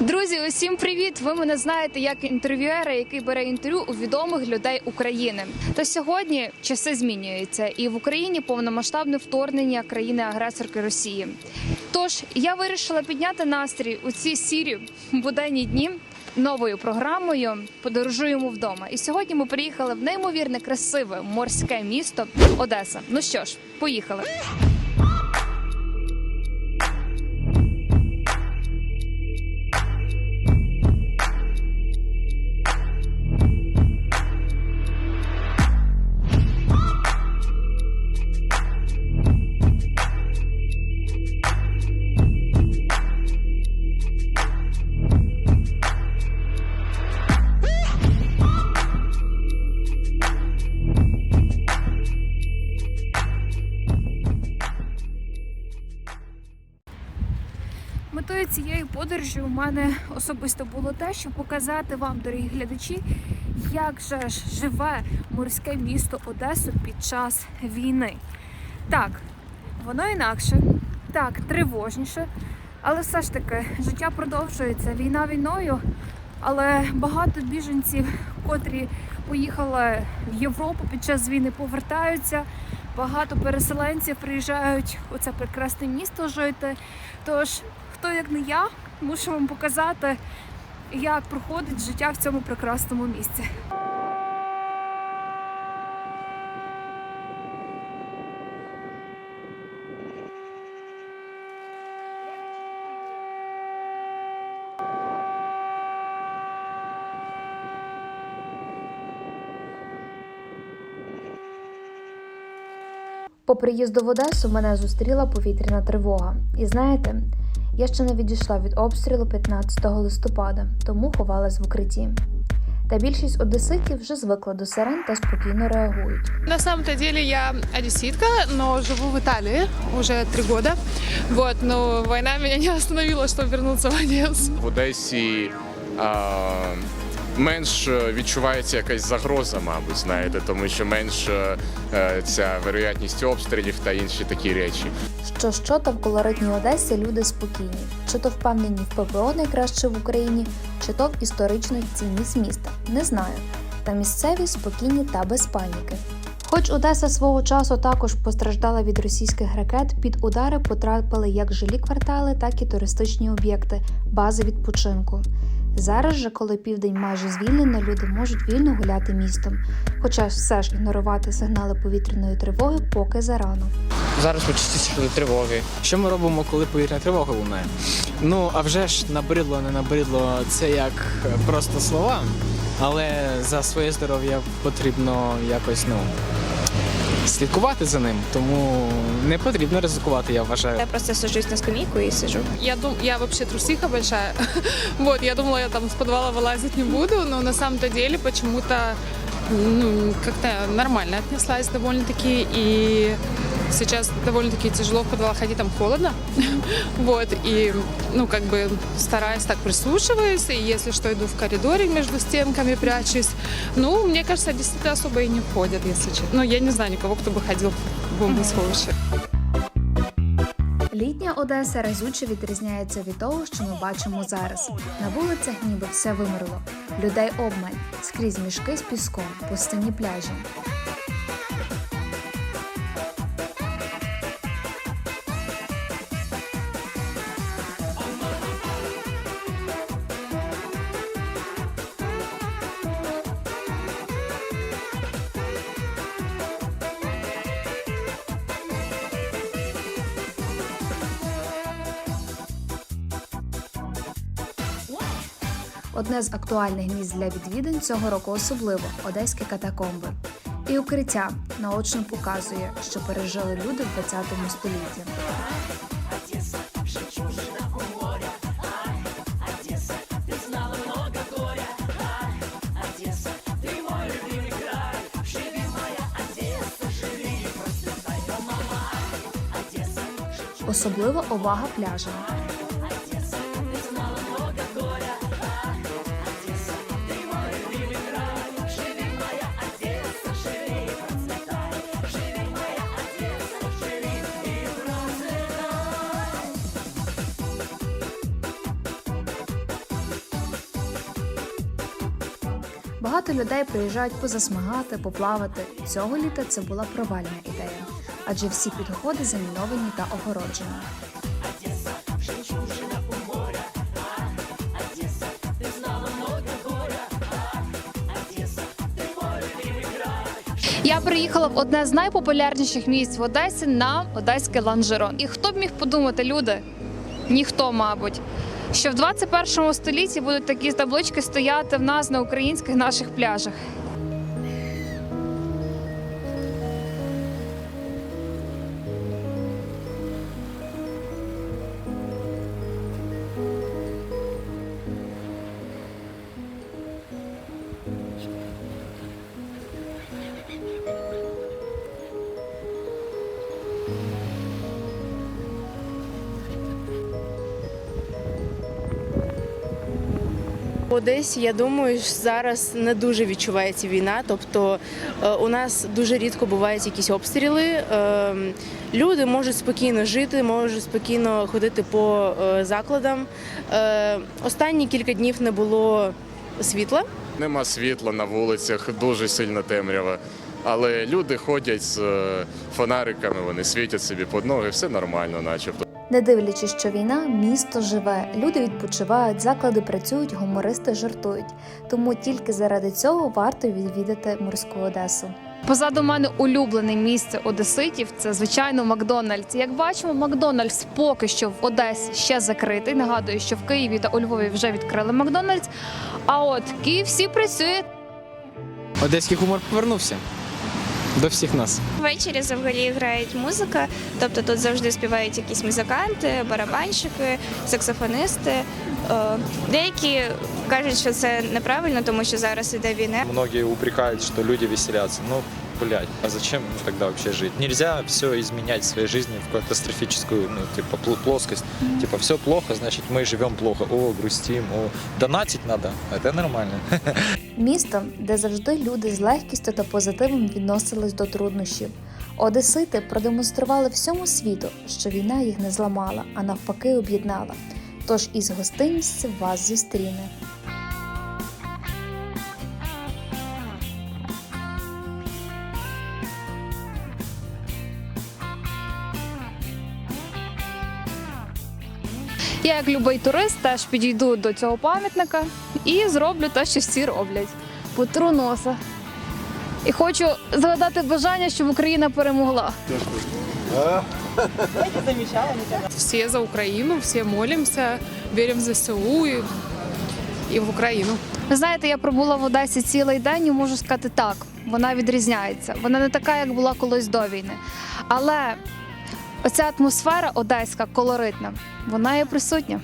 Друзі, усім привіт! Ви мене знаєте як інтерв'юера, який бере інтерв'ю у відомих людей України. Та сьогодні часи змінюються, і в Україні повномасштабне вторгнення країни-агресорки Росії. Тож я вирішила підняти настрій у ці сірі буденні дні. Новою програмою подорожуємо вдома. І сьогодні ми приїхали в неймовірне красиве морське місто Одеса. Ну що ж, поїхали. Цієї подорожі у мене особисто було те, щоб показати вам, дорогі глядачі, як же ж живе морське місто Одесу під час війни. Так, воно інакше, так, тривожніше, але все ж таки життя продовжується. Війна війною, але багато біженців, котрі поїхали в Європу під час війни, повертаються. Багато переселенців приїжджають у це прекрасне місто жити. Тож, хто як не я, мушу вам показати, як проходить життя в цьому прекрасному місці. По приїзду в Одесу мене зустріла повітряна тривога. І знаєте, я ще не відійшла від обстрілу 15 листопада, тому ховалась в укритті. Та більшість одеситів вже звикла до сирен та спокійно реагують. На самом-то деле я одесситка, но живу в Италии уже три года. Вот, но война меня не остановила, чтобы вернуться в Одессу. в Одесі а, менш е, відчувається якась загроза, мабуть, знаєте, тому що менш е, е, ця вероятність обстрілів та інші такі речі. Що що та в колоритній Одесі люди спокійні, чи то впевнені в ППО найкраще в Україні, чи то в історичну цінність міста. Не знаю. Та місцеві спокійні та без паніки. Хоч Одеса свого часу також постраждала від російських ракет, під удари потрапили як жилі квартали, так і туристичні об'єкти, бази відпочинку. Зараз же, коли південь майже звільнено, люди можуть вільно гуляти містом, хоча все ж ігнорувати сигнали повітряної тривоги поки зарано. Зараз почистили тривоги. Що ми робимо, коли повітряна тривога лунає? Ну, а вже ж набридло, не набридло, це як просто слова, але за своє здоров'я потрібно якось ну, слідкувати за ним, тому не потрібно ризикувати, я вважаю. Я просто сажусь на скамейку і сижу. Я, дум... я вообще трусиха большая. вот, я думала, я там с подвала вылазить не буду, но на самом-то деле почему-то ну, как-то нормально отнеслась довольно-таки. И сейчас довольно-таки тяжело в подвал ходить, там холодно. вот, и, ну, как бы стараюсь так прислушиваюсь, и если что, иду в коридоре между стенками, прячусь. Ну, мне кажется, действительно особо и не ходят, если честно. Ну, я не знаю никого, кто бы ходил в бомбосховище. Літня Одеса разюче відрізняється від того, що ми бачимо зараз. На вулицях ніби все вимерло. Людей обмаль, скрізь мішки з піском, пустині пляжі. Одне з актуальних місць для відвідин цього року особливо одеські катакомби. І укриття наочно показує, що пережили люди в 20 столітті. Особлива увага пляжам. Багато людей приїжджають позасмагати, поплавати. Цього літа це була провальна ідея, адже всі підходи заміновані та огороджені. Я приїхала в одне з найпопулярніших місць в Одесі на одеський ланжерон. І хто б міг подумати, люди? Ніхто, мабуть. Що в 21 столітті будуть такі таблички стояти в нас на українських наших пляжах. В Одесі, я думаю, зараз не дуже відчувається війна. Тобто е, у нас дуже рідко бувають якісь обстріли. Е, Люди можуть спокійно жити, можуть спокійно ходити по е, закладам. Е, Останні кілька днів не було світла. Нема світла на вулицях, дуже сильно темрява. Але люди ходять з фонариками, вони світять собі під ноги, все нормально, начебто. Не дивлячись, що війна, місто живе, люди відпочивають, заклади працюють, гумористи жартують. Тому тільки заради цього варто відвідати морську Одесу. Позаду мене улюблене місце одеситів це звичайно Макдональдс. Як бачимо, Макдональдс поки що в Одесі ще закритий. Нагадую, що в Києві та у Львові вже відкрили Макдональдс. А от KFC працює Одеський гумор повернувся до всіх нас. Ввечері взагалі грає музика, тобто тут завжди співають якісь музиканти, барабанщики, саксофоністи. Е, Деякі кажуть, що це неправильно, тому що зараз іде війна. Многі упрекають, що люди веселяться. Ну, блядь, а зачем тогда вообще жить? Нельзя все изменять в своей жизни в катастрофическую, ну, типа, пл- плоскость. Типа, все плохо, значит, мы живем плохо. О, грустим, о, донатить надо. Это нормально. Місто, де завжди люди з легкістю та позитивом відносились до труднощів. Одесити продемонстрували всьому світу, що війна їх не зламала, а навпаки об'єднала. Тож із гостинністю вас зустріне. Я, як любий турист, теж підійду до цього пам'ятника і зроблю те, що всі роблять. Потру носа. І хочу згадати бажання, щоб Україна перемогла. Все за Украину, все молимся, верим в ЗСУ и, и в Украину. Ви знаєте, я пробула в Одесі цілий день і можу сказати так, вона відрізняється. Вона не така, як була колись до війни. Але оця атмосфера одеська, колоритна, вона є присутня.